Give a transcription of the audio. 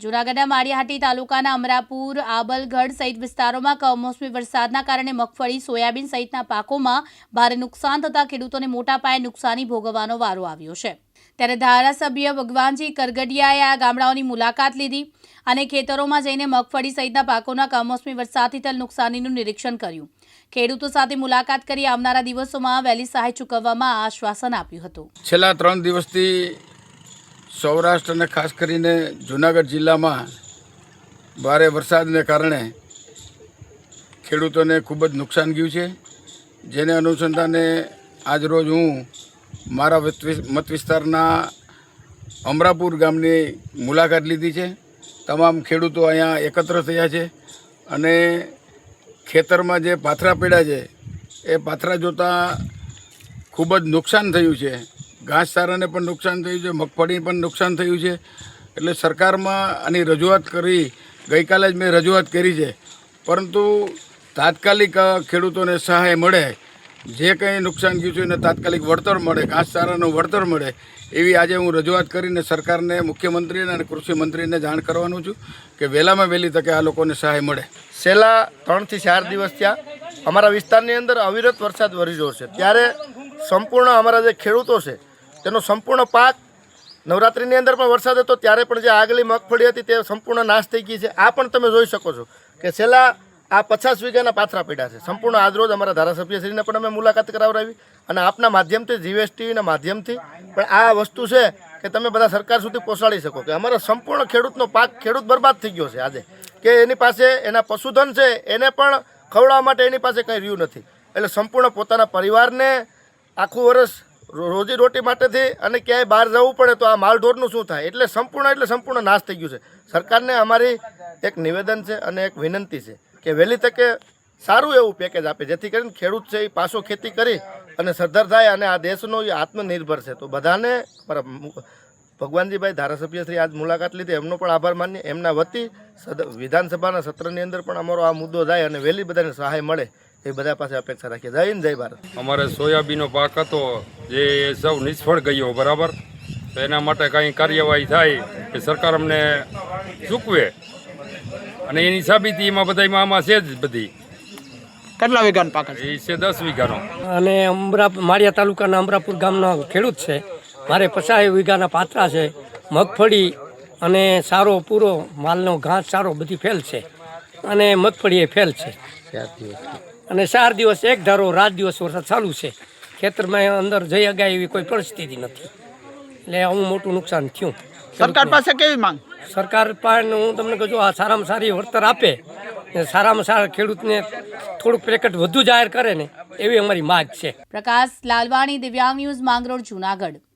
જૂનાગઢના માળિયાહાટી તાલુકાના અમરાપુર, આબલગઢ સહિત વિસ્તારોમાં કમોસમી વરસાદના કારણે મગફળી, સોયાબીન સહિતના પાકોમાં ભારે નુકસાન થતાં ખેડૂતોને મોટા પાયે નુકસાની ભોગવવાનો વારો આવ્યો છે. ત્યારે ધારાસભ્ય ભગવાનજી કરગડિયાએ આ ગામડાઓની મુલાકાત લીધી અને ખેતરોમાં જઈને મગફળી સહિતના પાકોના કમોસમી વરસાદથી થયેલ નુકસાનીનું નિરીક્ષણ કર્યું. ખેડૂતો સાથે મુલાકાત કરી આવનારા દિવસોમાં વહેલી સહાય ચૂકવવામાં આશ્વાસન આપ્યું હતું. છેલ્લા ત્રણ દિવસથી સૌરાષ્ટ્ર અને ખાસ કરીને જૂનાગઢ જિલ્લામાં ભારે વરસાદને કારણે ખેડૂતોને ખૂબ જ નુકસાન ગયું છે. જેને અનુસંધાને આજરોજ હું મારા મત વિસ્તારના અમરાપુર ગામની મુલાકાત લીધી છે. તમામ ખેડૂતો અહીંયા એકત્ર થયા છે અને ખેતરમાં જે પાથરા પડ્યા છે, એ પાથરા જોતાં ખૂબ જ નુકસાન થયું છે. ઘાસચારાને પણ નુકસાન થયું છે મગફળી પણ નુકસાન થયું છે. એટલે સરકારમાં આની રજૂઆત કરી, ગઈકાલે જ મેં રજૂઆત કરી છે. પરંતુ તાત્કાલિક ખેડૂતોને સહાય મળે, જે કંઈ નુકસાન ગયું છે એને તાત્કાલિક વળતર મળે, ઘાસચારાનું વળતર મળે, એવી આજે હું રજૂઆત કરીને સરકારને, મુખ્યમંત્રીને અને કૃષિમંત્રીને જાણ કરવાનું છું કે વહેલામાં વહેલી તકે આ લોકોને સહાય મળે. છેલ્લા ત્રણથી ચાર દિવસ ત્યાં અમારા વિસ્તારની અંદર અવિરત વરસાદ વરી રહ્યો છે. ત્યારે સંપૂર્ણ અમારા જે ખેડૂતો છે તેનો સંપૂર્ણ પાક નવરાત્રિની અંદર પણ વરસાદ હતો, ત્યારે પણ જે આગલી મગફળી હતી તે સંપૂર્ણ નાશ થઈ ગઈ છે. આ પણ તમે જોઈ શકો છો કે છેલ્લા આ પચાસ વીઘાના પાથરા પડ્યા છે. સંપૂર્ણ આજરોજ અમારા ધારાસભ્યશ્રીને પણ અમે મુલાકાત કરાવડાવી અને આપના માધ્યમથી, જીએસટીના માધ્યમથી પણ આ વસ્તુ છે કે તમે બધા સરકાર સુધી પહોંચાડી શકો કે અમારો સંપૂર્ણ ખેડૂતનો પાક ખેડૂત બરબાદ થઈ ગયો છે આજે. કે એની પાસે એના પશુધન છે, એને પણ ખવડાવવા માટે એની પાસે કંઈ રહ્યું નથી. એટલે સંપૂર્ણ પોતાના પરિવારને આખું વર્ષ રોજી રોટી માટેથી અને ક્યાંય બહાર જવું પડે તો આ માલઢોરનું શું થાય? એટલે સંપૂર્ણ એટલે સંપૂર્ણ નાશ થઈ ગયું છે. સરકારને અમારી એક નિવેદન છે અને એક વિનંતી છે કે વહેલી તકે સારું એવું પેકેજ આપે, જેથી કરીને ખેડૂત છે એ પાછો ખેતી કરી અને સદ્ધર થાય અને આ દેશનો એ આત્મનિર્ભર છે. તો બધાને ભગવાનજીભાઈ ધારાસભ્યશ્રી આજ મુલાકાત લીધી. એમનો પણ આભાર માનીએ. એમના વતી વિધાનસભાના સત્રની અંદર પણ અમારો આ મુદ્દો જાય અને વહેલી બધાને સહાય મળે. એ બધા પાસે અપેક્ષા રાખીએ. જય હિન્દ જય ભારત. અમારે સોયાબીનનો પાક હતો જે સૌ નિષ્ફળ ગયો બરાબર? તો એના માટે કાંઈ કાર્યવાહી થાય કે સરકાર અમને ચૂકવે. અને એની સાબિતી એમાં બધામાં આમાં છે જ બધી. કેટલા વીઘાનો પાક છે? એ છે દસ વીઘાનો. અને અમરા માળિયા તાલુકાના અમરાપુર ગામનો ખેડૂત છે. મારે પચાસ વીઘાના પાત્રા છે મગફળી અને સારો પૂરો માલનો ઘાસ સારો બધી ફેલ છે. અને મગફળી એ ફેલ છે. અને ચાર દિવસ એક ધારો રાત દિવસ વરસાદ ચાલુ છે. ખેતરમાં અંદર જઈ અગાય એવી કોઈ પરિસ્થિતિ નથી. એટલે આવું મોટું નુકસાન થયું. સરકાર પાસે કેવી માંગ? સરકાર પાસે હું તમને કહું છું આ સારામાં સારી વળતર આપે ને સારામાં સારા ખેડૂતને થોડુંક પેકેટ વધુ જાહેર કરે ને એવી અમારી માગ છે. પ્રકાશ લાલવાણી દિવ્યાંગ ન્યૂઝ માંગરોળ જૂનાગઢ.